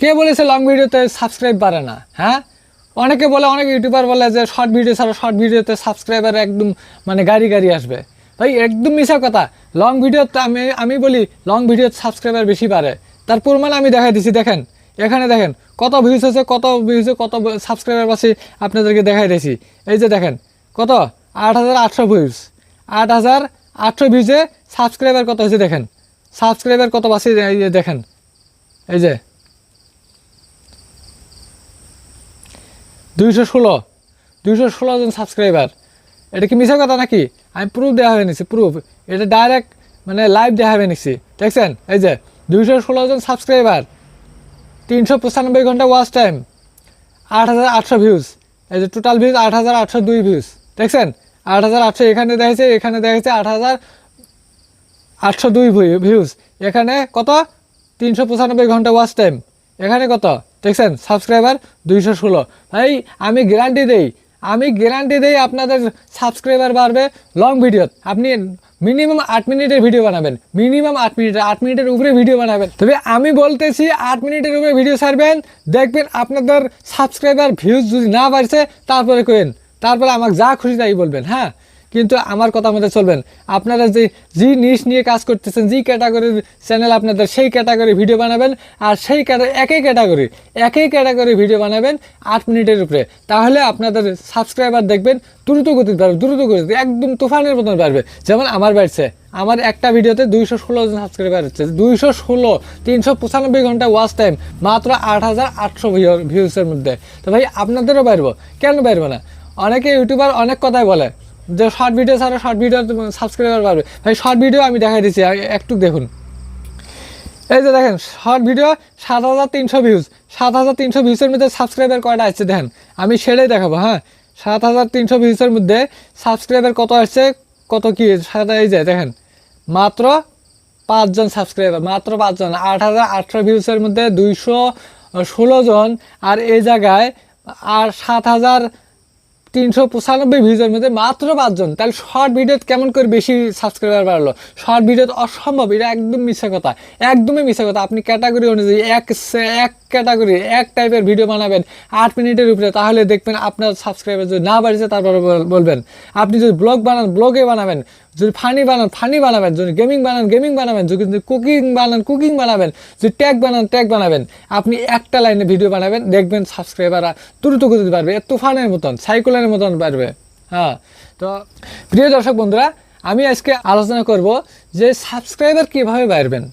কে বলেছে লং ভিডিওতে সাবস্ক্রাইব বাড়ে না হ্যাঁ? অনেকে বলে, অনেক ইউটিউবার বলে যে শর্ট ভিডিও ছাড়া শর্ট ভিডিওতে সাবস্ক্রাইবার একদম মানে গাড়ি গাড়ি আসবে। ভাই, একদম মিশা কথা। লং ভিডিওতে আমি আমি বলি লং ভিডিও সাবস্ক্রাইবার বেশি বাড়ে। তার প্রমাণ আমি দেখাই দিছি, দেখেন। এখানে দেখেন, কত ভিউজ হচ্ছে কত ভিউজে কত সাবস্ক্রাইবার পাচ্ছি আপনাদেরকে দেখাই দিয়েছি এই যে দেখেন, কত? আট হাজার আটশো ভিউজ আট হাজার আটশো ভিউজে সাবস্ক্রাইবার কত হয়েছে, দেখেন। সাবস্ক্রাইবার কত পাচ্ছি দেখেন। এই যে দুইশো ষোলো। দুইশো ষোলো জন সাবস্ক্রাইবার এটা কি মিশা কথা নাকি? আমি প্রুফ দেওয়া হয়ে নিছি প্রুফ এটা ডাইরেক্ট মানে লাইভ দেওয়া হয়ে নিছি। দেখছেন? এই যে, দুইশো ষোলো জন সাবস্ক্রাইবার তিনশো পঁচানব্বই ঘণ্টা ওয়াচ টাইম আট হাজার আটশো ভিউজ এই যে টোটাল ভিউজ আট হাজার আটশো দুই ভিউজ দেখছেন? আট হাজার আটশো এখানে দেখেছে এখানে দেখেছে আট হাজার আটশো দুই ভিউজ এখানে কত? তিনশো পঁচানব্বই ঘণ্টা ওয়াচ টাইম এখানে কত? দেখছেন? সাবস্ক্রাইবার দুইশো ষোলো। ভাই, আমি গ্যারান্টি দেই, আমি গ্যারান্টি দেই আপনাদের সাবস্ক্রাইবার বাড়বে লং ভিডিও আপনি মিনিমাম আট মিনিটের ভিডিও বানাবেন। মিনিমাম আট মিনিটের আট মিনিটের উপরে ভিডিও বানাবেন। তবে আমি বলতেছি, আট মিনিটের উপরে ভিডিও ছাড়বেন, দেখবেন আপনাদের সাবস্ক্রাইবার ভিউজ যদি না বাড়ছে, তারপরে করেন। তারপরে আমাকে যা খুশি তাই বলবেন হ্যাঁ? কিন্তু আমার কথা মতো চলবেন। আপনারা যে যে নিশ নিয়ে কাজ করতেছেন, যে ক্যাটাগরির চ্যানেল আপনাদের, সেই ক্যাটাগরি ভিডিও বানাবেন আর সেই একই ক্যাটাগরি একই ক্যাটাগরি ভিডিও বানাবেন আট মিনিটের উপরে। তাহলে আপনাদের সাবস্ক্রাইবার দেখবেন, দ্রুত গতিতে বাড়বে, দ্রুত গতিতে, একদম তুফানের মতন বাড়বে। যেমন আমার বাড়ছে, আমার একটা ভিডিওতে দুইশো ষোলো জন সাবস্ক্রাইবার হচ্ছে, দুইশো ষোলো, তিনশো পঁচানব্বই ঘণ্টা ওয়াচ টাইম মাত্র আট হাজার আটশো ভিউসের মধ্যে। তো ভাই, আপনাদেরও বাড়বো? কেন বাড়বো না? অনেকে ইউটিউবার অনেক কথাই বলে যে শর্ট ভিডিও ছাড়া শর্ট ভিডিও সাবস্ক্রাইবার পারবে ভাই শর্ট ভিডিও আমি দেখাই দিচ্ছি একটু দেখুন। এই যে দেখেন শর্ট ভিডিও সাত হাজার তিনশো ভিউজ সাত হাজার তিনশো ভিউজের মধ্যে সাবস্ক্রাইবার কয়টা আসছে দেখেন? আমি সেটাই দেখাবো হ্যাঁ? সাত হাজার তিনশো ভিউজের মধ্যে সাবস্ক্রাইবার কত আসছে, কত কি সাত, এই যে দেখেন, মাত্র পাঁচজন সাবস্ক্রাইবার মাত্র পাঁচজন। আট হাজার আটশো ভিউসের মধ্যে দুইশো ষোলো জন, আর এই জায়গায় আর সাত হাজার তিনশো পঁচানব্বই ভিউজের মধ্যে মাত্র পাঁচজন। তাহলে শর্ট ভিডিও কেমন করে বেশি সাবস্ক্রাইবার বাড়লো? শর্ট ভিডিও অসম্ভব, এটা একদম মিথ্যা কথা। একদমই মিথ্যা কথা। আপনি ক্যাটাগরি অনুযায়ী এক এক ক্যাটাগরি এক টাইপের ভিডিও বানাবেন আট মিনিটের উপরে, তাহলে দেখবেন আপনার সাবস্ক্রাইবার যদি না বাড়ছে তারপরে বলবেন। আপনি যদি ব্লগ বানান ব্লগে বানাবেন, যদি ফানি বানান ফানি বানাবেন, যদি গেমিং বানান গেমিং বানাবেন, যদি কুকিং বানান কুকিং বানাবেন, যদি ট্যাগ বানান ট্যাগ বানাবেন, আপনি একটা লাইনে ভিডিও বানাবেন, দেখবেন সাবস্ক্রাইবার দ্রুত গতিতে পারবে তুফানের মতন সাইকেলের মতন পারবে হ্যাঁ তো প্রিয় দর্শক বন্ধুরা, আমি আজকে আলোচনা করব যে সাবস্ক্রাইবার কীভাবে বাড়বেন।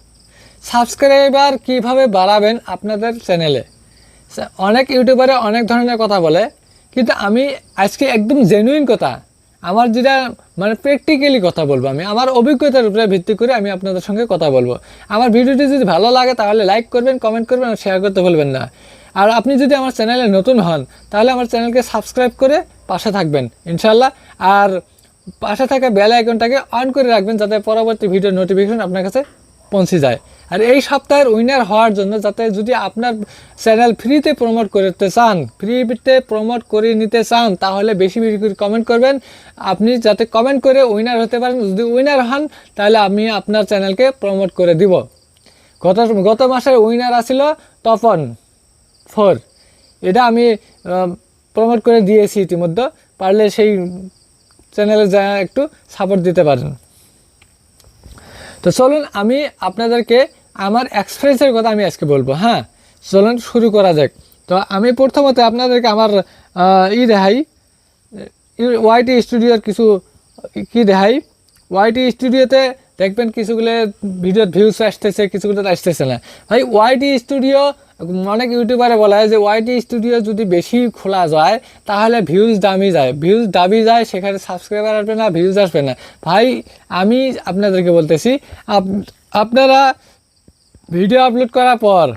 সাবস্ক্রাইবার কীভাবে বাড়াবেন আপনাদের চ্যানেলে অনেক ইউটিউবারে অনেক ধরনের কথা বলে, কিন্তু আমি আজকে একদম জেনুইন কথা, আমার যেটা মানে প্র্যাকটিক্যালি কথা বলব আমি, আমার অভিজ্ঞতার উপরে ভিত্তি করে আমি আপনাদের সঙ্গে কথা বলব। আমার ভিডিওটি যদি ভালো লাগে তাহলে লাইক করবেন কমেন্ট করবেন আর শেয়ার করতে ভুলবেন না। আর আপনি যদি আমার চ্যানেলে নতুন হন, তাহলে আমার চ্যানেলকে সাবস্ক্রাইব করে পাশে থাকবেন ইনশাল্লাহ আর পাশে থাকা বেল আইকনটাকে অন করে রাখবেন যাতে পরবর্তী ভিডিও নোটিফিকেশন আপনার কাছে পৌঁছে যায়। আর এই সপ্তাহের উইনার হওয়ার জন্য যাতে যদি আপনার চ্যানেল ফ্রিতে প্রমোট করতে চান ফ্রিতে প্রমোট করে নিতে চান, তাহলে বেশি বেশি করে কমেন্ট করবেন। আপনি যাতে কমেন্ট করে উইনার হতে পারেন, যদি উইনার হন, তাহলে আমি আপনার চ্যানেলকে প্রমোট করে দিব। গত গত মাসের উইনার আসিল তপন, ফোর। এটা আমি প্রমোট করে দিয়েছি ইতিমধ্যে, পারলে সেই চ্যানেলে যা একটু সাপোর্ট দিতে পারেন। তো চলুন আমি আপনাদেরকে আমার এক্সপিরিয়েন্সের কথা আমি আজকে বলব হ্যাঁ? চলুন শুরু করা যাক। তো আমি প্রথমত আপনাদেরকে আমার ই দেখাই। ওয়াইটি স্টুডিওর কিছু কি দেখাই? ওয়াইটি স্টুডিওতে দেখবেন কিছুগুলো ভিডিওর ভিউজ আসতেছে, কিছুগুলো আসতেছে না। ভাই ওয়াইটি স্টুডিও অনেক ইউটিউবারে বলা হয় যে ওয়াইটি স্টুডিও যদি বেশি খোলা যায়, তাহলে ভিউজ দামি যায়। ভিউজ দাবি যায়, সেখানে সাবস্ক্রাইবার আসবে না ভিউজ আসবে না। ভাই, আমি আপনাদেরকে বলতেছি, আপ- আপনারা ভিডিও আপলোড করার পর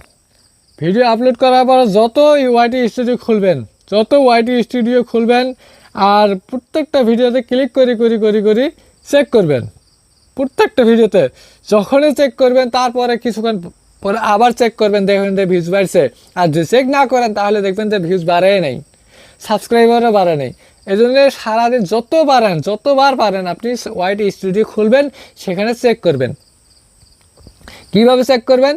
ভিডিও আপলোড করার পর যত ওয়াইটি স্টুডিও খুলবেন, যত ওয়াইটি স্টুডিও খুলবেন, আর প্রত্যেকটা ভিডিওতে ক্লিক করে, করি করি করি চেক করবেন। প্রত্যেকটা ভিডিওতে যখনই চেক করবেন, তারপরে কিছুক্ষণ পরে আবার চেক করবেন, দেখবেন যে ভিউজ বাড়ছে। আর যদি চেক না করেন, তাহলে দেখবেন যে ভিউজ বাড়ে নেই। সাবস্ক্রাইবারও বাড়ে নেই। এই জন্য সারাদিন যত পারেন যতবার পারেন, আপনি ওয়াইট স্টুডিও খুলবেন, সেখানে চেক করবেন। কীভাবে চেক করবেন?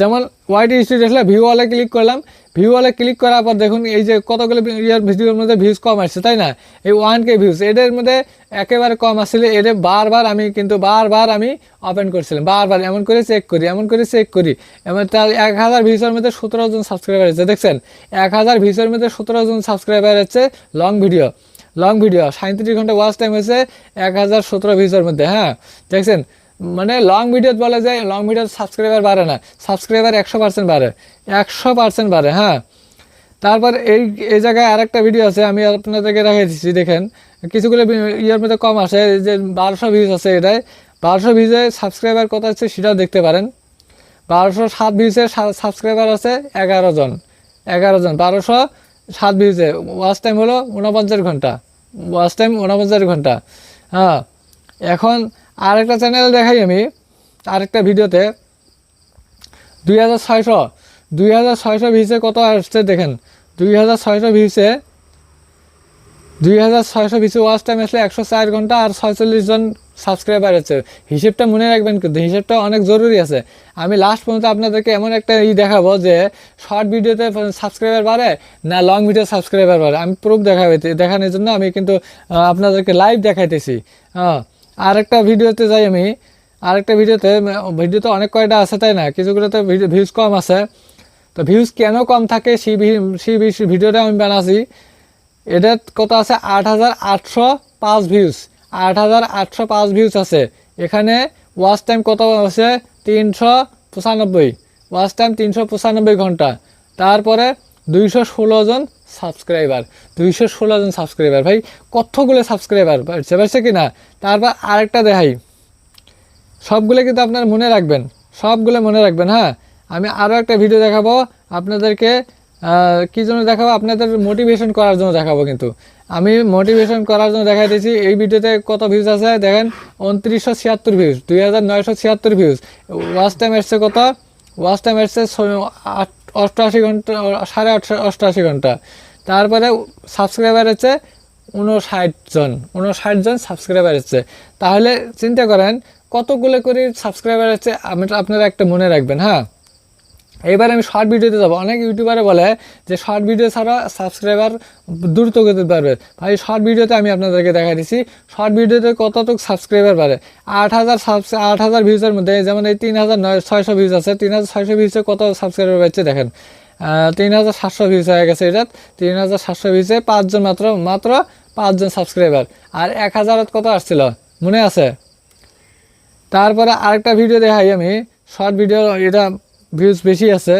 যেমন ওয়াইট স্টুডিও আসলে ভিউ ওয়ালে ক্লিক করলাম ভিউ ওয়ালে ক্লিক করার পর দেখুন এই যে কতগুলো ইয়ার ভিডিওর মধ্যে ভিউজ কম আসছে, তাই না? এই ওয়ান কে ভিউজ এদের মধ্যে একেবারে কম আসলে এদের বারবার আমি কিন্তু বারবার আমি ওপেন করছিলাম, বারবার এমন করে চেক করি, এমন করে চেক করি। এমন তার এক হাজার ভিউসের মধ্যে সতেরো জন সাবস্ক্রাইবার আছে, দেখছেন? এক হাজার ভিউসের মধ্যে সতেরো জন সাবস্ক্রাইবার আছে লং ভিডিও লং ভিডিও সাঁত্রিশ ঘণ্টা ওয়াচ টাইম হয়েছে এক হাজার সতেরো ভিউসের মধ্যে হ্যাঁ? দেখছেন? মানে লং ভিডিও বলা যায় লং ভিডিও সাবস্ক্রাইবার বাড়ে না সাবস্ক্রাইবার একশো পার্সেন্ট বাড়ে, একশো পার্সেন্ট বাড়ে হ্যাঁ। তারপর এই এই জায়গায় আরেকটা ভিডিও আছে, আমি আপনাদেরকে দেখাই দিচ্ছি, দেখেন। কিছুগুলো ইয়ের মধ্যে কম আসে যে বারোশো ভিউজ আছে এটাই বারোশো ভিউজে সাবস্ক্রাইবার কত আছে সেটাও দেখতে পারেন। বারোশো সাত ভিউজে সাবস্ক্রাইবার আছে এগারো জন এগারো জন। বারোশো সাত ভিউজে ওয়াচ টাইম হলো উনপঞ্চাশ ঘণ্টা ওয়াচ টাইম উনপঞ্চাশ ঘণ্টা হ্যাঁ। এখন আরেকটা চ্যানেল দেখাই আমি, আরেকটা ভিডিওতে। দুই হাজার ছয়শো, দুই হাজার ছয়শো ভিউসে কত আসছে দেখেন। দুই হাজার ছয়শো ভিউসে দুই হাজার ছয়শো ভিউসে ওয়াচ টাইম আসলে একশো চার ঘণ্টা আর ছয়চল্লিশ জন সাবস্ক্রাইবার আছে। হিসেবটা মনে রাখবেন কিন্তু হিসেবটা অনেক জরুরি আছে। আমি লাস্ট পর্যন্ত আপনাদেরকে এমন একটা ই দেখাবো যে শর্ট ভিডিওতে সাবস্ক্রাইবার বাড়ে না লং ভিডিও সাবস্ক্রাইবার বাড়ে। আমি প্রুফ দেখাবে দেখানোর জন্য আমি কিন্তু আপনাদেরকে লাইভ দেখাইতেছি। হ্যাঁ আরেকটা ভিডিওতে যাই আমি। আরেকটা ভিডিওতে ভিডিওতে অনেক কয়টা আছে তাই না? কিছুগুলোতে ভিউজ কম আছে। তো ভিউজ কেন কম থাকে সেই সেই ভিডিওটা আমি বানাচ্ছি। এটা কত আছে? আট হাজার আটশো পাঁচ ভিউজ আট হাজার আটশো পাঁচ ভিউজ আছে। এখানে ওয়াচ টাইম কত আছে? তিনশো পঁচানব্বই। ওয়াচ টাইম তিনশো পঁচানব্বই ঘণ্টা। তারপরে দুইশো ষোলো জন সাবস্ক্রাইবার দুইশো ষোলো জন সাবস্ক্রাইবার ভাই, কতগুলো সাবস্ক্রাইবার বাড়ছে বাড়ছে কি না? তারপর আরেকটা দেখাই। সবগুলো কিন্তু আপনারা মনে রাখবেন, সবগুলো মনে রাখবেন হ্যাঁ? আমি আরও একটা ভিডিও দেখাবো, আপনাদেরকে কি জন্য দেখাবো? আপনাদের মোটিভেশন করার জন্য দেখাবো কিন্তু। আমি মোটিভেশন করার জন্য দেখাই দিয়েছি, এই ভিডিওতে কত ভিউজ আছে? দেখেন, উনত্রিশশো ছিয়াত্তর ভিউজ দুই হাজার নয়শো ছিয়াত্তর ভিউজ ওয়াচ টাইম এসছে কত? ওয়াচ টাইম এসছে আট- অষ্টআশি ঘণ্টা, সাড়ে আটশো, অষ্টআশি ঘণ্টা। তারপরে সাবস্ক্রাইবার হচ্ছে উনষাট জন উনষাট জন সাবস্ক্রাইবার হচ্ছে তাহলে চিন্তা করেন, কতগুলো করে সাবস্ক্রাইবার হচ্ছে আপনারা একটা মনে রাখবেন হ্যাঁ? এবার আমি শর্ট ভিডিওতে যাব। অনেক ইউটিউবারে বলে যে শর্ট ভিডিও ছাড়া সাবস্ক্রাইবার দ্রুত করতে পারবে ভাই শর্ট ভিডিওতে আমি আপনাদেরকে দেখা দিচ্ছি শর্ট ভিডিওতে কতটুকু সাবস্ক্রাইবার বাড়ে? আট হাজার আট হাজার ভিউজের মধ্যে, যেমন এই তিন হাজার নয়, ছয়শো ভিউজ আছে। তিন হাজার ছয়শো ভিউজে কত সাবস্ক্রাইবার বাড়ছে দেখেন। তিন হাজার সাতশো ভিউজ হয়ে গেছে এটা তিন হাজার সাতশো ভিউজে পাঁচজন মাত্র মাত্র পাঁচজন সাবস্ক্রাইবার আর এক হাজারত কত আসছিল? মনে আছে? তারপরে আরেকটা ভিডিও দেখাই আমি। শর্ট ভিডিও এটা ভিউজ বেশি আছে।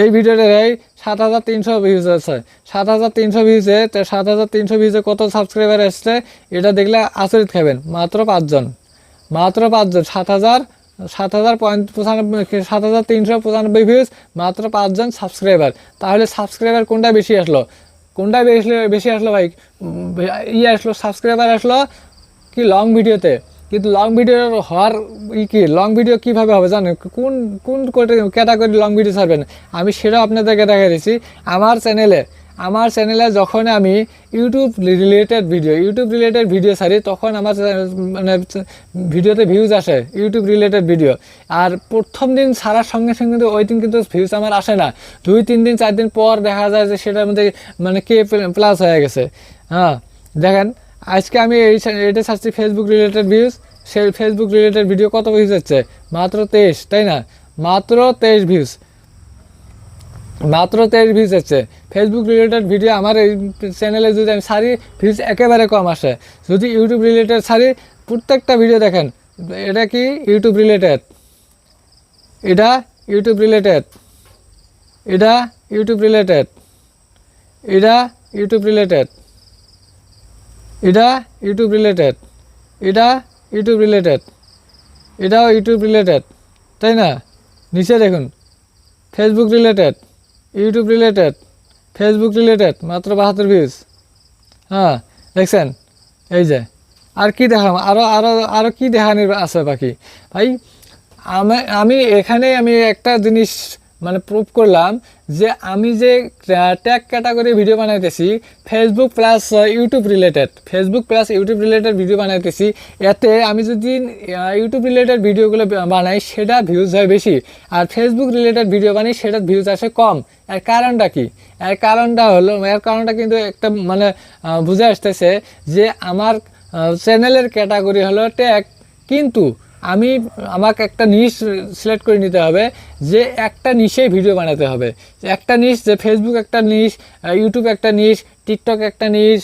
এই ভিডিওটা দেয় সাত হাজার তিনশো ভিউজ আছে। সাত হাজার তিনশো ভিউজে তো সাত হাজার তিনশো ভিউজে কত সাবস্ক্রাইবার এসছে এটা দেখলে আচরিত খাবেন মাত্র পাঁচজন। মাত্র পাঁচজন সাত হাজার সাত হাজার পঁচানব্বই সাত হাজার তিনশো পঁচানব্বই ভিউজ মাত্র পাঁচজন সাবস্ক্রাইবার তাহলে সাবস্ক্রাইবার কোনটা বেশি আসলো? কোনটা বেশি বেশি আসলো ভাই? উম, ই আসলো সাবস্ক্রাইবার আসলো কি লং ভিডিওতে কিন্তু লং ভিডিও হওয়ার ই কি লং ভিডিও কীভাবে হবে জানেন? কোন কোন ক্যাটাগরি লং ভিডিও ছাড়বেন আমি সেটাও আপনাদেরকে দেখা দিচ্ছি আমার চ্যানেলে আমার চ্যানেলে যখন আমি YouTube related video YouTube related video ছাড়ি, তখন আমার মানে ভিডিওতে ভিউজ আসে ইউটিউব রিলেটেড ভিডিও আর প্রথম দিন ছাড়ার সঙ্গে সঙ্গে কিন্তু ওই দিন কিন্তু ভিউজ আমার আসে না। দুই, তিন দিন, চার দিন পর দেখা যায় যে সেটার মধ্যে মানে কে প্লাস হয়ে গেছে। হ্যাঁ দেখেন আজকে আমি এটা ছাড়ছি ফেসবুক রিলেটেড ভিউজ সেই ফেসবুক রিলেটেড ভিডিও কত ভিউজ হচ্ছে? মাত্র তেইশ, তাই না? মাত্র তেইশ ভিউজ মাত্র তেইশ ভিউজ হচ্ছে। ফেসবুক রিলেটেড ভিডিও আমার এই চ্যানেলে যদি আমি সারি ভিউজ একেবারে কম আসে। যদি ইউটিউব রিলেটেড সারি, প্রত্যেকটা ভিডিও দেখেন, এটা কি ইউটিউব রিলেটেড এটা ইউটিউব রিলেটেড এটা ইউটিউব রিলেটেড এটা ইউটিউব রিলেটেড এটা ইউটিউব রিলেটেড এটা ইউটিউব রিলেটেড এটাও ইউটিউব রিলেটেড তাই না? নিচে দেখুন Facebook related YouTube related Facebook related মাত্র বাহাত্তর ভিউজ হ্যাঁ দেখছেন? এই যে, আর কি দেখাম? আরও আরও আরও কী দেখানোর আছে বাকি? ভাই, আমি আমি এখানে আমি একটা জিনিস মানে প্রুভ করলাম যে আমি যে ট্যাগ ক্যাটাগরি ভিডিও বানাইতেছি Facebook plus YouTube related Facebook plus YouTube related video বানাইতেছি, এতে আমি যদি ইউটিউব রিলেটেড ভিডিওগুলো বানাই, সেটা ভিউজ হয় বেশি। আর ফেসবুক রিলেটেড ভিডিও বানাই সেটা ভিউজ আসে কম। এর কারণটা কি? এর কারণটা হলো, এর কারণটা কিন্তু একটা মানে বুঝে আসতেছে যে আমার চ্যানেলের ক্যাটাগরি হলো ট্যাগ কিন্তু আমি আমাকে একটা নিশ সিলেক্ট করে নিতে হবে যে একটা নিশে ভিডিও বানাতে হবে। একটা নিশ যে ফেসবুক একটা নিশ ইউটিউব একটা নিশ টিকটক একটা নিশ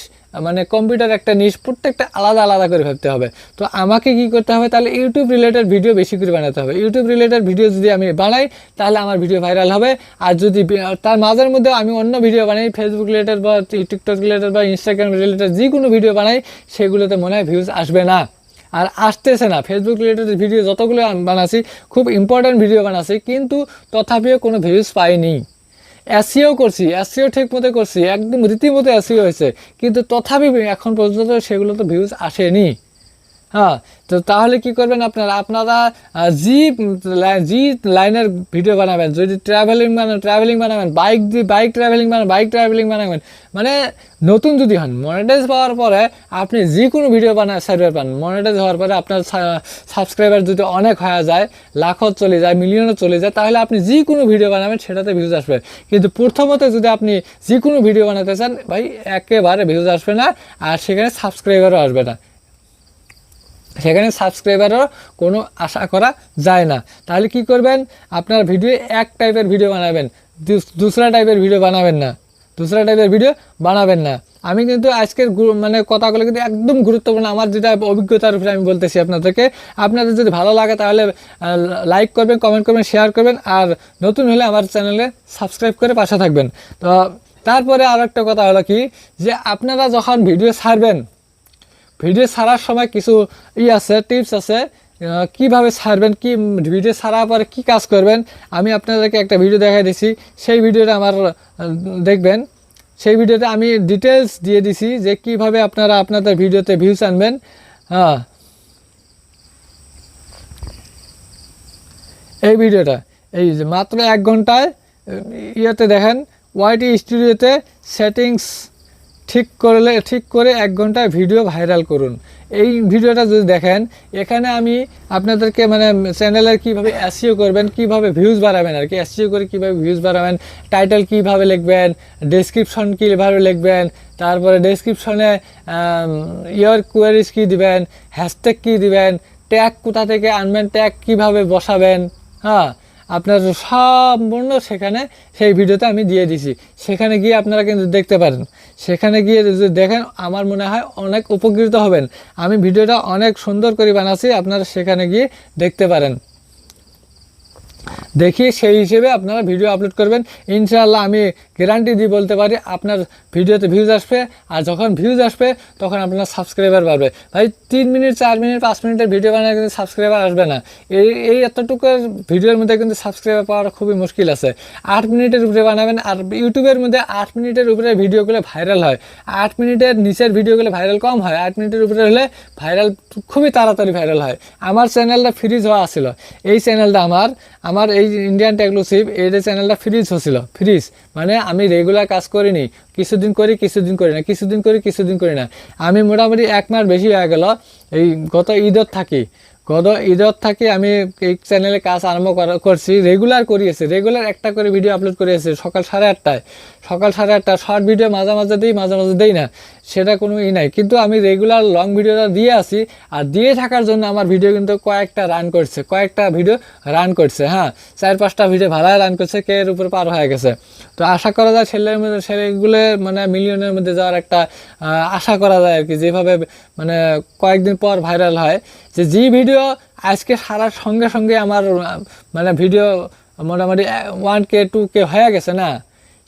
মানে কম্পিউটার একটা নিশ প্রত্যেকটা আলাদা আলাদা করে ভাবতে হবে। তো আমাকে কি করতে হবে? তাহলে ইউটিউব রিলেটেড ভিডিও বেশি করে বানাতে হবে। ইউটিউব রিলেটেড ভিডিও যদি আমি বানাই, তাহলে আমার ভিডিও ভাইরাল হবে। আর যদি তার মাঝের মধ্যে আমি অন্য ভিডিও বানাই ফেসবুক রিলেটেড বা টিকটক রিলেটেড বা ইনস্টাগ্রাম রিলেটেড যে কোনো ভিডিও বানাই, সেগুলোতে মনে হয় ভিউজ আসবে না। আর আসতেছে না। ফেসবুক রিলেটেড ভিডিও যতগুলো বানাছি, খুব ইম্পর্ট্যান্ট ভিডিও বানাচ্ছি কিন্তু তথাপিও কোনো ভিউজ পাইনি। এসিও করছি এসিও ঠিক মতো করছি, একদম রীতিমতো এসিও হয়েছে, কিন্তু তথাপি এখন পর্যন্ত সেগুলো তো ভিউজ আসেনি। হ্যাঁ তো তাহলে কি করবেন আপনারা? আপনারা জি জি লাইনের ভিডিও বানাবেন। যদি ট্রাভেলিং বানান ট্রাভেলিং বানাবেন বাইক দিয়ে বাইক ট্রাভেলিং বানাবেন বাইক ট্রাভেলিং বানাবেন। মানে নতুন যদি হন মনিটাইজ পাওয়ার পরে আপনি যে কোনো ভিডিও বানা সার্ভার পান মনিটাইজ হওয়ার পরে আপনার সাবস্ক্রাইবার যদি অনেক হয়ে যায় লাখত চলে যায় মিলিয়নও চলে যায়, তাহলে আপনি যে কোনো ভিডিও বানাবেন, সেটাতে ভিউজ আসবে। কিন্তু প্রথমত যদি আপনি যে কোনো ভিডিও বানাতে চান, ভাই, একেবারে ভিউজ আসবে না, আর সেখানে সাবস্ক্রাইবারও আসবে না। সেখানে সাবস্ক্রাইবারও কোনো আশা করা যায় না। তাহলে কি করবেন? আপনার ভিডিও এক টাইপের ভিডিও বানাবেন। দুস- দুসরা টাইপের ভিডিও বানাবেন না। দুসরা টাইপের ভিডিও বানাবেন না। আমি কিন্তু আজকের মানে কথাগুলো কিন্তু একদম গুরুত্বপূর্ণ। আমার যেটা অভিজ্ঞতার উপরে আমি বলতেছি আপনাদেরকে। আপনাদের যদি ভালো লাগে তাহলে লাইক করবেন কমেন্ট করবেন শেয়ার করবেন। আর নতুন হলে আমার চ্যানেলে সাবস্ক্রাইব করে পাশে থাকবেন। তো, তারপরে আর একটা কথা হলো কি? যে আপনারা যখন ভিডিও ছাড়বেন ভিডিও ছাড়ার সময় কিছু ই আছে টিপস আছে কীভাবে ছাড়বেন, কি ভিডিও ছাড়ার পরে কি কাজ করবেন, আমি আপনাদেরকে একটা ভিডিও দেখাই দিছি। সেই ভিডিওটা আমার দেখবেন। সেই ভিডিওতে আমি ডিটেলস দিয়ে দিছি যে কীভাবে আপনারা আপনাদের ভিডিওতে ভিউজ আনবেন। হ্যাঁ। এই ভিডিওটা এই যে মাত্র এক ঘন্টায় ইয়েতে দেখেন ওয়াইটি স্টুডিওতে সেটিংস ঠিক করলে, ঠিক করে এক ঘন্টায় ভিডিও ভাইরাল করুন। এই ভিডিওটা যদি দেখেন, এখানে আমি আপনাদেরকে মানে চ্যানেলের কীভাবে এসিও করবেন, কীভাবে ভিউজ বাড়াবেন আর কি এসিও করে কীভাবে ভিউজ বাড়াবেন টাইটেল কীভাবে লিখবেন ডেসক্রিপশন কীভাবে লিখবেন, তারপরে ডেসক্রিপশনে ইয়ার কোয়ারিজ কী দিবেন হ্যাশট্যাগ কী দিবেন ট্যাগ কোথা থেকে আনবেন ট্যাগ কীভাবে বসাবেন হ্যাঁ আপনার সম্পূর্ণ সেখানে সেই ভিডিওতে আমি দিয়ে দিছি। সেখানে গিয়ে আপনারা কিন্তু দেখতে পারেন। সেখানে গিয়ে যদি দেখেন, আমার মনে হয় অনেক উপকৃত হবেন। আমি ভিডিওটা অনেক সুন্দর করে বানাচ্ছি, আপনারা সেখানে গিয়ে দেখতে পারেন। দেখি সেই হিসেবে আপনারা ভিডিও আপলোড করবেন। ইনশাআল্লাহ আমি গ্যারান্টি দিয়ে বলতে পারি, আপনার ভিডিওতে ভিউজ আসবে। আর যখন ভিউজ আসবে, তখন আপনার সাবস্ক্রাইবার বাড়বে। ভাই, তিন মিনিট, চার মিনিট, পাঁচ মিনিটের ভিডিও বানালে কিন্তু সাবস্ক্রাইবার আসবে না। এই এই এতটুকু ভিডিওর মধ্যে কিন্তু সাবস্ক্রাইবার পাওয়ার খুবই মুশকিল আছে। আট মিনিটের উপরে বানাবেন, আর ইউটিউবের মধ্যে আট মিনিটের উপরে ভিডিওগুলো ভাইরাল হয়। আট মিনিটের নিচের ভিডিওগুলো ভাইরাল কম হয়। আট মিনিটের উপরে হলে ভাইরাল খুবই তাড়াতাড়ি ভাইরাল হয়। আমার চ্যানেলটা ফ্রিজ হওয়া ছিল। এই চ্যানেলটা আমার আমার এই ইন্ডিয়ান টেকলোসিপ এই যে চ্যানেলটা ফ্রিজ হচ্ছিল ফ্রিজ মানে আমি রেগুলার কাজ করিনি, কিছুদিন করি কিছুদিন করি না, কিছুদিন করি কিছুদিন করি না। আমি মোটামুটি এক মাস বেশি হয়ে গেল, এই গত ঈদত থাকি। গত ঈদত থাকি, আমি এই চ্যানেলে কাজ আরম্ভ করছি রেগুলার করিয়েছি রেগুলার একটা করে ভিডিও আপলোড করিয়েছি সকাল সাড়ে আটটায়। সকাল সাড়ে আটটা শর্ট ভিডিও মাঝে মাঝে দিই, মাঝে মাঝে দিই না, সেটা কোনো ই নাই। কিন্তু আমি রেগুলার লং ভিডিওটা দিয়ে আসি, আর দিয়ে থাকার জন্য আমার ভিডিও কিন্তু কয়েকটা রান করছে, কয়েকটা ভিডিও রান করছে হ্যাঁ চার পাঁচটা ভিডিও ভালোই রান করছে, কে এর উপর পার হয়ে গেছে। তো আশা করা যায় ছেলের মধ্যে, ছেলেগুলো মানে মিলিয়নের মধ্যে যাওয়ার একটা আশা করা যায় আর কি, যেভাবে মানে কয়েকদিন পর ভাইরাল হয় যে যে ভিডিও আজকে সারার সঙ্গে সঙ্গে আমার মানে ভিডিও মোটামুটি ওয়ান কে টু কে হয়ে গেছে না,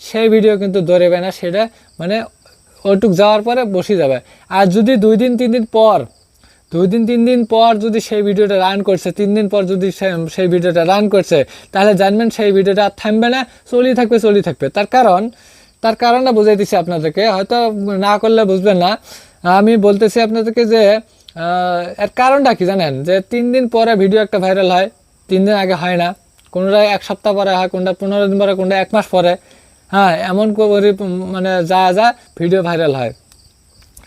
সেই ভিডিও কিন্তু ধরেবে না, সেটা মানে ওইটুক যাওয়ার পরে বসে যাবে। আর যদি দুই দিন, তিন দিন পর, দুই দিন, তিন দিন পর যদি সেই ভিডিওটা রান করছে, তিন দিন পর যদি সেই ভিডিওটা রান করছে, তাহলে জানবেন সেই ভিডিওটা আর থামবে না চলি থাকবে চলি থাকবে। তার কারণ, তার কারণটা বুঝাই দিচ্ছি আপনাদেরকে, হয়তো না করলে বুঝবেন না। আমি বলতেছি আপনাদেরকে যে এর কারণটা কি জানেন? যে তিন দিন পরে ভিডিও একটা ভাইরাল হয়, তিন দিন আগে হয় না। কোনোটা এক সপ্তাহ পরে হয়, কোনটা পনেরো দিন পরে, কোনটা এক মাস পরে। হ্যাঁ এমন করে মানে যা যা ভিডিও ভাইরাল হয়।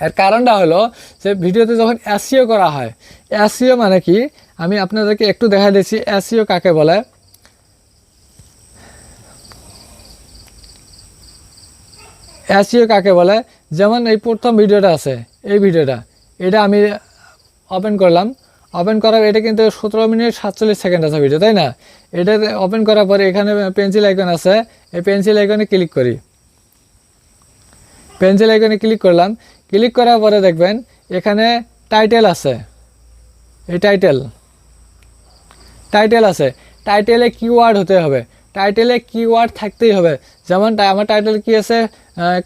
এর কারণটা হলো যে ভিডিওতে যখন এসিও করা হয় এসিও মানে কি? আমি আপনাদেরকে একটু দেখা দিচ্ছি এসিও কাকে বলে? এসিও কাকে বলে? যেমন এই প্রথম ভিডিওটা আছে, এই ভিডিওটা এটা আমি ওপেন করলাম। ওপেন করার এটা কিন্তু সতেরো মিনিট সাতচল্লিশ সেকেন্ড আছে ভিডিও তাই না? এটা ওপেন করার পরে এখানে পেন্সিল আইকন আছে। এই পেন্সিল আইকনে ক্লিক করি। পেন্সিল আইকনে ক্লিক করলাম। ক্লিক করার পরে দেখবেন, এখানে টাইটেল আছে। এই টাইটেল টাইটেল আছে। টাইটেলে কিওয়ার্ড হতে হবে। টাইটেলে কিওয়ার্ড থাকতেই হবে। যেমন আমার টাইটেল কি আছে?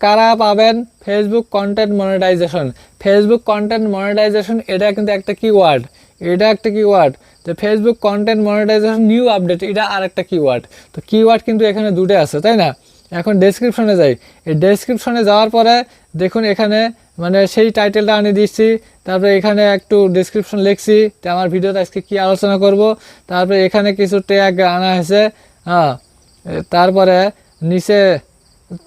কারা পাবেন? Facebook content monetisation Facebook content monetisation এটা কিন্তু একটা কিওয়ার্ড এটা একটা কিওয়ার্ড তো Facebook content monetisation new update এটা আর একটা কিওয়ার্ড তো কিওয়ার্ড কিন্তু এখানে দুটো আছে, তাই না? এখন ডেসক্রিপশনে যাই। এই ডেসক্রিপশনে যাওয়ার পরে দেখুন এখানে মানে সেই টাইটেলটা আনি দিচ্ছি। তারপরে এখানে একটু ডেসক্রিপশন লিখছি। যে আমার ভিডিওতে আজকে কী আলোচনা করব? তারপরে এখানে কিছু ট্যাগ আনা হয়েছে। হ্যাঁ তারপরে নিচে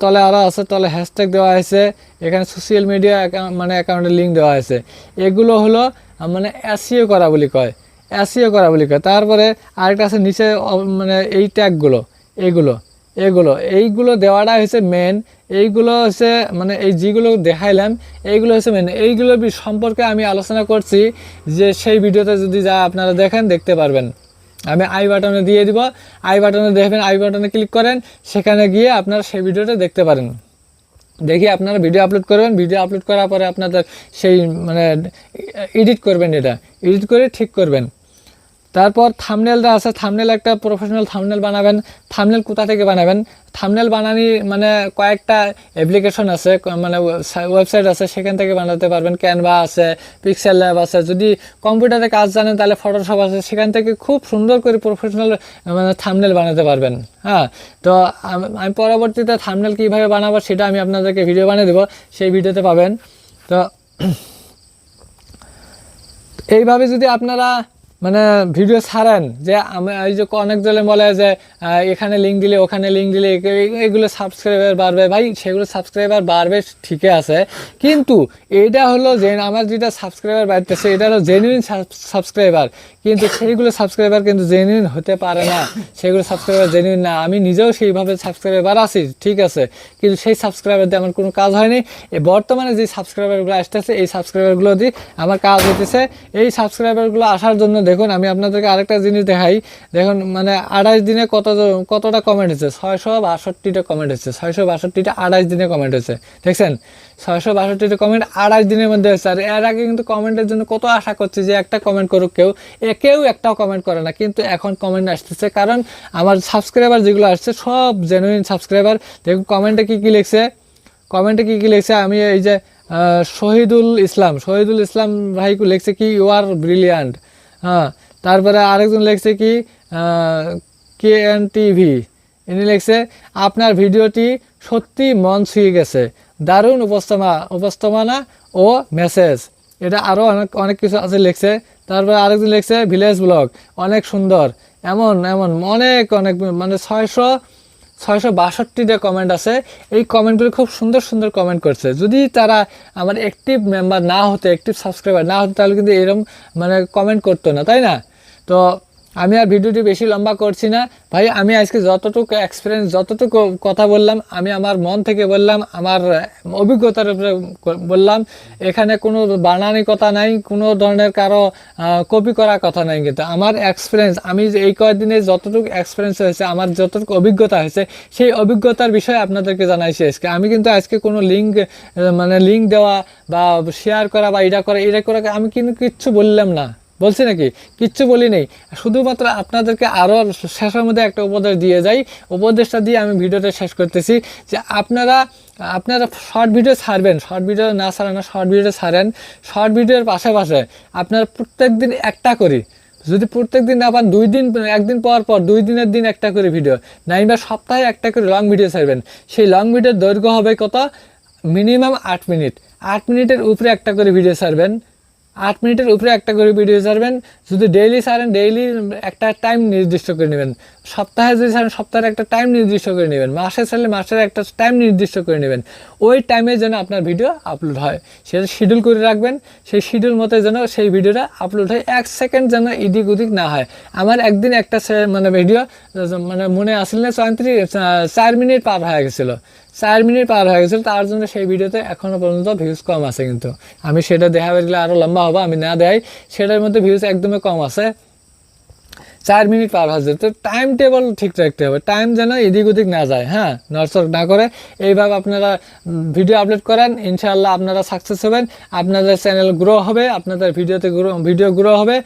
তলে আরও আছে, তলে হ্যাশট্যাগ দেওয়া হয়েছে এখানে সোশ্যাল মিডিয়া মানে অ্যাকাউন্টের লিঙ্ক দেওয়া হয়েছে এগুলো হলো মানে এসিও করা বলি কয় এসিও করা বলি কয়। তারপরে আরেকটা আছে নিচে মানে এই ট্যাগগুলো এগুলো এগুলো। এইগুলো দেওয়াটা হচ্ছে মেন এইগুলো হচ্ছে মানে এই যেগুলো দেখাইলাম, এইগুলো হচ্ছে মেন এইগুলো সম্পর্কে আমি আলোচনা করছি, যে সেই ভিডিওতে যদি যা আপনারা দেখেন, দেখতে পারবেন। আমি আই বাটনে দিয়ে দিব। আই বাটনে দেখবেন আই বাটনে ক্লিক করেন, সেখানে গিয়ে আপনারা সেই ভিডিওটা দেখতে পারেন। দেখি আপনারা ভিডিও আপলোড করবেন ভিডিও আপলোড করার পরে আপনাদের সেই মানে এডিট করবেন এটা। এডিট করে ঠিক করবেন। তারপর থামনেলটা আছে থামনেল একটা প্রফেশনাল থামনেল বানাবেন। থামনেল কোথা থেকে বানাবেন? থামনেল বানানি মানে কয়েকটা অ্যাপ্লিকেশন আছে মানে ওয়েবসাইট আছে, সেখান থেকে বানাতে পারবেন। ক্যানভা আছে পিক্সেল ল্যাব আছে। যদি কম্পিউটারে কাজ জানেন, তাহলে ফটোশপ আছে। সেখান থেকে খুব সুন্দর করে প্রফেশনাল মানে থামনেল বানাতে পারবেন। হ্যাঁ তো আমি পরবর্তীতে থামনেল কীভাবে বানাবো, সেটা আমি আপনাদেরকে ভিডিও বানিয়ে দেবো। সেই ভিডিওতে পাবেন। তো, এইভাবে যদি আপনারা মানে ভিডিও ছাড়েন যে আমি, এই যে অনেক জলে বলে যে এখানে লিঙ্ক দিলে ওখানে লিঙ্ক দিলে এগুলো সাবস্ক্রাইবার বাড়বে। ভাই, সেগুলো সাবস্ক্রাইবার বাড়বে, ঠিকই আছে। কিন্তু এটা হলো যে, আমার যেটা সাবস্ক্রাইবার বাড়তেছে, এটা হলো জেনুইন সাবস্ক্রাইবার কিন্তু সেইগুলো সাবস্ক্রাইবার কিন্তু জেনুইন হতে পারে না। সেগুলো সাবস্ক্রাইবার জেনুইন না। আমি নিজেও সেইভাবে সাবস্ক্রাইবার আছি, ঠিক আছে। কিন্তু সেই সাবস্ক্রাইবার দিয়ে আমার কোনো কাজ হয়নি। বর্তমানে যে সাবস্ক্রাইবারগুলো আসতেছে, এই সাবস্ক্রাইবারগুলো দিয়ে আমার কাজ হইতেছে। এই সাবস্ক্রাইবারগুলো আসার জন্য দেখুন, আমি আপনাদেরকে আরেকটা জিনিস দেখাই। দেখুন মানে আড়াইশ দিনে কত কতটা কমেন্ট হচ্ছে ছয়শো বাষট্টিটা কমেন্ট হচ্ছে ছয়শো বাষট্টিটা আড়াইশ দিনে কমেন্ট হচ্ছে দেখছেন? ছয়শো বাষট্টিটা কমেন্ট আড়াইশ দিনের মধ্যে হচ্ছে আর এর আগে কিন্তু কমেন্টের জন্য কত আশা করছি যে একটা কমেন্ট করুক কেউ, এ কেউ একটাও কমেন্ট করে না। কিন্তু এখন কমেন্ট আসতেছে। কারণ আমার সাবস্ক্রাইবার যেগুলো আসছে, সব জেনুইন সাবস্ক্রাইবার দেখুন কমেন্টে কী কী লিখছে? কমেন্টে কী কী লিখছে? আমি এই যে শহীদুল ইসলাম শহীদুল ইসলাম ভাই লিখছে কি ইউ আর ব্রিলিয়ান্ট হ্যাঁ তারপরে আরেকজন লিখছে কি কে এন টিভি ইনি লিখছে, আপনার ভিডিওটি সত্যি মন ছুঁয়ে গেছে। দারুণ উপস্থাপনা উপস্থাপনা ও মেসেজ এটা আরও অনেক অনেক কিছু আছে লিখছে। তারপরে আরেকজন লিখছে, ভিলেজ ব্লগ, অনেক সুন্দর, এমন এমন, অনেক অনেক মানে ছয়শো ছয়শো বাষট্টিটা কমেন্ট আছে। এই কমেন্টগুলো খুব সুন্দর সুন্দর কমেন্ট করছে। যদি তারা আমার অ্যাক্টিভ মেম্বার না হতো অ্যাক্টিভ সাবস্ক্রাইবার না হতো, তাহলে কিন্তু এরকম মানে কমেন্ট করতো না, তাই না? তো আমি আর ভিডিওটি বেশি লম্বা করছি না। ভাই, আমি আজকে যতটুকু এক্সপিরিয়েন্স যতটুকু কথা বললাম, আমি আমার মন থেকে বললাম, আমার অভিজ্ঞতার উপরে বললাম, এখানে কোনো বানানি কথা নাই, কোনো ধরনের কারও কপি করার কথা নাই কিন্তু। আমার এক্সপিরিয়েন্স আমি এই কয়েকদিনে যতটুকু এক্সপিরিয়েন্স হয়েছে, আমার যতটুকু অভিজ্ঞতা হয়েছে, সেই অভিজ্ঞতার বিষয়ে আপনাদেরকে জানাইছি আজকে। আমি কিন্তু আজকে কোনো লিঙ্ক মানে লিঙ্ক দেওয়া বা শেয়ার করা বা এটা করা এটা করা আমি কিন্তু কিচ্ছু বললাম না। বলছি নাকি? কিচ্ছু বলি নেই। শুধুমাত্র আপনাদেরকে আরও শেষের মধ্যে একটা উপদেশ দিয়ে যাই। উপদেশটা দিয়ে আমি ভিডিওটা শেষ করতেছি যে আপনারা আপনারা শর্ট ভিডিও ছাড়বেন, শর্ট ভিডিও না ছাড়েন শর্ট ভিডিও ছাড়েন। শর্ট ভিডিওর পাশাপাশি আপনারা প্রত্যেক দিন একটা করি। যদি প্রত্যেক দিন না পান, দুই দিন, একদিন পর পর, দুই দিনের দিন একটা করে ভিডিও। নাইবা সপ্তাহে একটা করে লং ভিডিও ছাড়বেন। সেই লং ভিডিওর দৈর্ঘ্য হবে কত? মিনিমাম আট মিনিট। আট মিনিটের উপরে একটা করে ভিডিও ছাড়বেন। আট মিনিটের উপরে একটা করে ভিডিও ছাড়বেন। যদি ডেইলি ছাড়েন ডেইলি একটা টাইম নির্দিষ্ট করে নেবেন। সপ্তাহে যদি ছাড়েন সপ্তাহের একটা টাইম নির্দিষ্ট করে নেবেন। মাসে ছাড়লে মাসের একটা টাইম নির্দিষ্ট করে নেবেন। ওই টাইমে যেন আপনার ভিডিও আপলোড হয়। সেটা শিডিউল করে রাখবেন। সেই শিডিউল মতো যেন সেই ভিডিওটা আপলোড হয়। এক সেকেন্ড যেন ইদিক উদিক না হয়। আমার একদিন একটা মানে ভিডিও মানে মনে আসলে না চার মিনিট পার হয়ে গেছিল। চার মিনিট পার হয়ে গেছিল, তার জন্য সেই ভিডিওতে এখনও পর্যন্ত ভিউজ কম আছে কিন্তু। আমি সেটা দেখাবে গেলে আরও লম্বা হব, আমি না দেয় সেটার মধ্যে ভিউজ একদমই কম আছে। চার মিনিট পার হচ্ছে তো টাইম টেবল ঠিক রাখতে হবে। টাইম যেন এদিক ওদিক না যায় হ্যাঁ? নড়চড় না করে। এইভাবে আপনারা ভিডিও আপলোড করেন। ইনশাআল্লাহ আপনারা সাকসেস হবেন। আপনাদের চ্যানেল গ্রো হবে, আপনাদের ভিডিওতে গ্রো ভিডিও গ্রো হবে।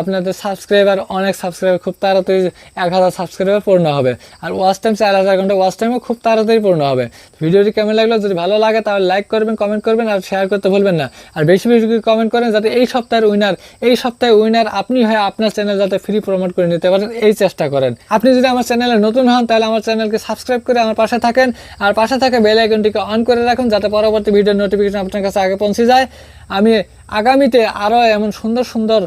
আপনাদের সাবস্ক্রাইবার অনেক সাবস্ক্রাইবার খুব তাড়াতাড়ি এক হাজার সাবস্ক্রাইবার পূর্ণ হবে। আর ওয়াচ টাইম চার হাজার ঘণ্টা ওয়াচ টাইমও খুব তাড়াতাড়ি পূর্ণ হবে। ভিডিওটি কেমন লাগল, যদি ভালো লাগে তাহলে লাইক করবেন কমেন্ট করবেন আর শেয়ার করতে ভুলবেন না। আর বেশি বেশি কমেন্ট করেন, যাতে এই সপ্তাহের উইনার এই সপ্তাহে উইনার আপনি হয় আপনার চ্যানেল যাতে ফ্রি প্রমোট করে নিতে পারেন, এই চেষ্টা করেন। আপনি যদি আমার চ্যানেলে নতুন হন, তাহলে আমার চ্যানেলকে সাবস্ক্রাইব করে আমার পাশে থাকেন। আর পাশে থাকা বেল আইকনটিকে অন করে রাখুন, যাতে পরবর্তী ভিডিও নোটিফিকেশন আপনার কাছে আগে পৌঁছে যায়। আমি আগামীতে আরও এমন সুন্দর সুন্দর,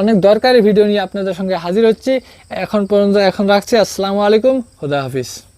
অনেক দরকারি ভিডিও নিয়ে আপনাদের সঙ্গে হাজির হচ্ছি। এখন পর্যন্ত এখন রাখছি। আসসালামু আলাইকুম, খুদা হাফিজ।